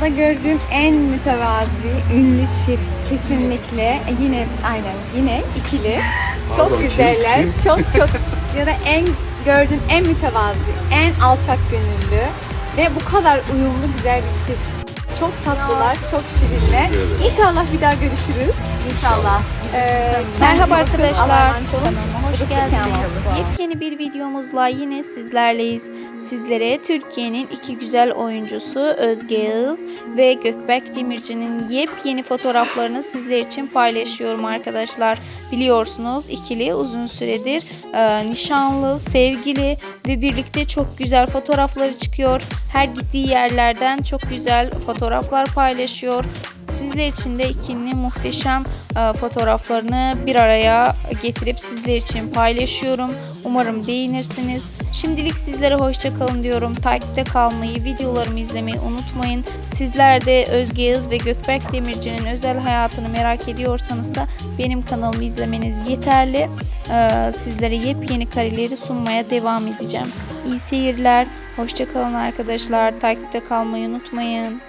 Burada gördüğüm en mütevazi, ünlü çift kesinlikle yine aynen yine ikili. Çok Pardon, kim- güzeller. kim? Çok çok ya da en gördüğüm en mütevazi, en alçak gönüllü ve bu kadar uyumlu güzel bir çift. Çok tatlılar, çok şirinler. İnşallah bir daha görüşürüz. İnşallah. Ee, Merhaba arkadaşlar. Kanalıma hoş geldiniz. Yepyeni bir videomuzla yine sizlerleyiz. Sizlere Türkiye'nin iki güzel oyuncusu Özge Yağız ve Gökberk Demirci'nin yepyeni fotoğraflarını sizler için paylaşıyorum arkadaşlar. Biliyorsunuz ikili uzun süredir e, nişanlı, sevgili ve birlikte çok güzel fotoğrafları çıkıyor. Her gittiği yerlerden çok güzel fotoğraflar paylaşıyor. Sizler için de ikilinin muhteşem e, fotoğraflarını bir araya getirip sizler için paylaşıyorum. Umarım beğenirsiniz. Şimdilik sizlere hoşça kalın diyorum. Takipte kalmayı, videolarımı izlemeyi unutmayın. Sizler de Özge Yağız ve Gökberk Demirci'nin özel hayatını merak ediyorsanız da benim kanalımı izlemeniz yeterli. Ee, sizlere yepyeni kareleri sunmaya devam edeceğim. İyi seyirler. Hoşça kalın arkadaşlar. Takipte kalmayı unutmayın.